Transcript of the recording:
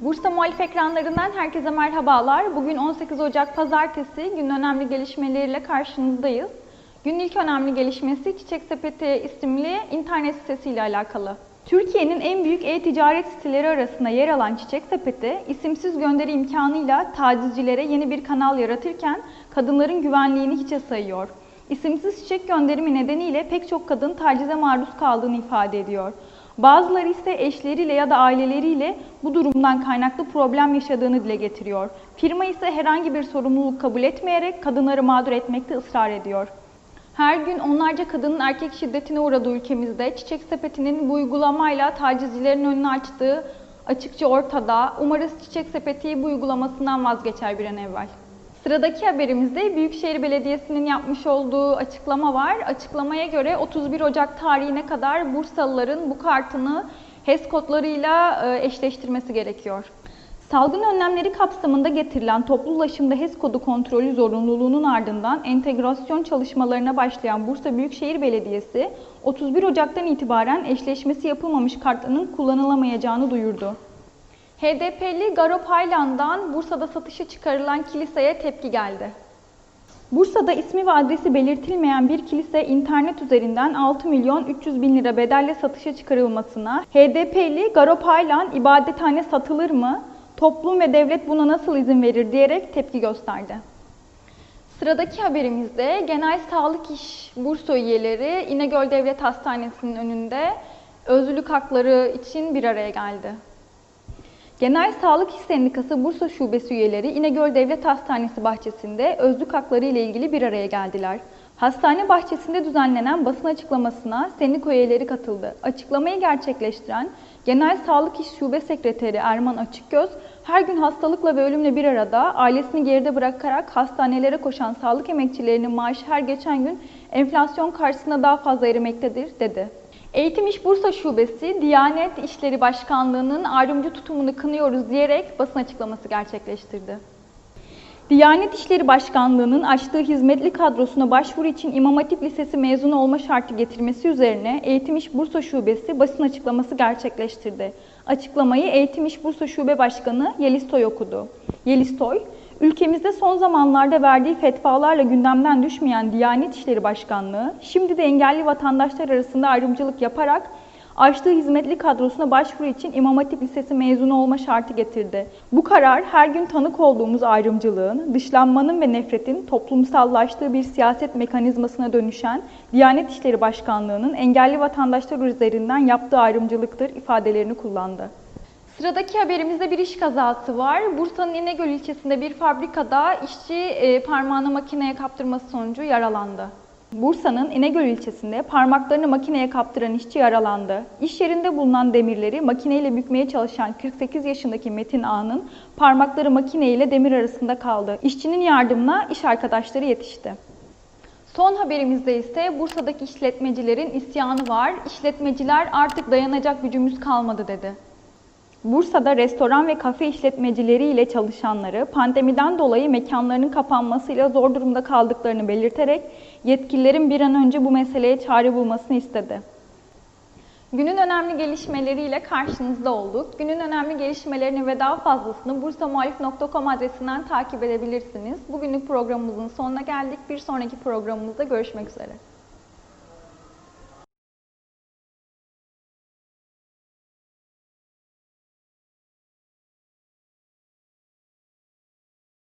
Bursa Muhalif ekranlarından herkese merhabalar. Bugün 18 Ocak Pazartesi günün önemli gelişmeleriyle karşınızdayız. Günün ilk önemli gelişmesi Çiçek Sepeti isimli internet sitesiyle alakalı. Türkiye'nin en büyük e-ticaret siteleri arasında yer alan Çiçek Sepeti, isimsiz gönderi imkanıyla tacizcilere yeni bir kanal yaratırken kadınların güvenliğini hiçe sayıyor. İsimsiz çiçek gönderimi nedeniyle pek çok kadın tacize maruz kaldığını ifade ediyor. Bazıları ise eşleriyle ya da aileleriyle bu durumdan kaynaklı problem yaşadığını dile getiriyor. Firma ise herhangi bir sorumluluk kabul etmeyerek kadınları mağdur etmekte ısrar ediyor. Her gün onlarca kadının erkek şiddetine uğradığı ülkemizde Çiçek Sepeti'nin bu uygulamayla tacizcilerin önünü açtığı açıkça ortada. Umarız Çiçek Sepeti bu uygulamasından vazgeçer bir an evvel. Sıradaki haberimizde Büyükşehir Belediyesi'nin yapmış olduğu açıklama var. Açıklamaya göre 31 Ocak tarihine kadar Bursalıların bu kartını HES kodlarıyla e, eşleştirmesi gerekiyor. Salgın önlemleri kapsamında getirilen toplu ulaşımda HES kodu kontrolü zorunluluğunun ardından entegrasyon çalışmalarına başlayan Bursa Büyükşehir Belediyesi 31 Ocak'tan itibaren eşleşmesi yapılmamış kartların kullanılamayacağını duyurdu. HDP'li Garop Haylan'dan Bursa'da satışa çıkarılan kiliseye tepki geldi. Bursa'da ismi ve adresi belirtilmeyen bir kilise internet üzerinden 6 milyon 300 bin lira bedelle satışa çıkarılmasına HDP'li Garop Haylan ibadethane satılır mı? Toplum ve devlet buna nasıl izin verir diyerek tepki gösterdi. Sıradaki haberimizde Genel Sağlık İş Bursa üyeleri İnegöl Devlet Hastanesi'nin önünde özlülük hakları için bir araya geldi. Genel Sağlık İş Sendikası Bursa Şubesi üyeleri İnegöl Devlet Hastanesi bahçesinde özlük hakları ile ilgili bir araya geldiler. Hastane bahçesinde düzenlenen basın açıklamasına sendika üyeleri katıldı. Açıklamayı gerçekleştiren Genel Sağlık İş Şube Sekreteri Erman Açıkgöz, her gün hastalıkla ve ölümle bir arada ailesini geride bırakarak hastanelere koşan sağlık emekçilerinin maaşı her geçen gün enflasyon karşısında daha fazla erimektedir, dedi. Eğitim İş Bursa Şubesi, Diyanet İşleri Başkanlığı'nın ayrımcı tutumunu kınıyoruz diyerek basın açıklaması gerçekleştirdi. Diyanet İşleri Başkanlığı'nın açtığı hizmetli kadrosuna başvuru için İmam Hatip Lisesi mezunu olma şartı getirmesi üzerine Eğitim İş Bursa Şubesi basın açıklaması gerçekleştirdi. Açıklamayı Eğitim İş Bursa Şube Başkanı Yeliz okudu. Yeliz ülkemizde son zamanlarda verdiği fetvalarla gündemden düşmeyen Diyanet İşleri Başkanlığı, şimdi de engelli vatandaşlar arasında ayrımcılık yaparak açtığı hizmetli kadrosuna başvuru için İmam Hatip Lisesi mezunu olma şartı getirdi. Bu karar her gün tanık olduğumuz ayrımcılığın, dışlanmanın ve nefretin toplumsallaştığı bir siyaset mekanizmasına dönüşen Diyanet İşleri Başkanlığı'nın engelli vatandaşlar üzerinden yaptığı ayrımcılıktır ifadelerini kullandı. Sıradaki haberimizde bir iş kazası var. Bursa'nın İnegöl ilçesinde bir fabrikada işçi e, parmağını makineye kaptırması sonucu yaralandı. Bursa'nın İnegöl ilçesinde parmaklarını makineye kaptıran işçi yaralandı. İş yerinde bulunan demirleri makineyle bükmeye çalışan 48 yaşındaki Metin Ağa'nın parmakları makine ile demir arasında kaldı. İşçinin yardımına iş arkadaşları yetişti. Son haberimizde ise Bursa'daki işletmecilerin isyanı var. İşletmeciler artık dayanacak gücümüz kalmadı dedi. Bursa'da restoran ve kafe işletmecileri ile çalışanları pandemiden dolayı mekanlarının kapanmasıyla zor durumda kaldıklarını belirterek yetkililerin bir an önce bu meseleye çare bulmasını istedi. Günün önemli gelişmeleriyle karşınızda olduk. Günün önemli gelişmelerini ve daha fazlasını bursamuhalif.com adresinden takip edebilirsiniz. Bugünlük programımızın sonuna geldik. Bir sonraki programımızda görüşmek üzere.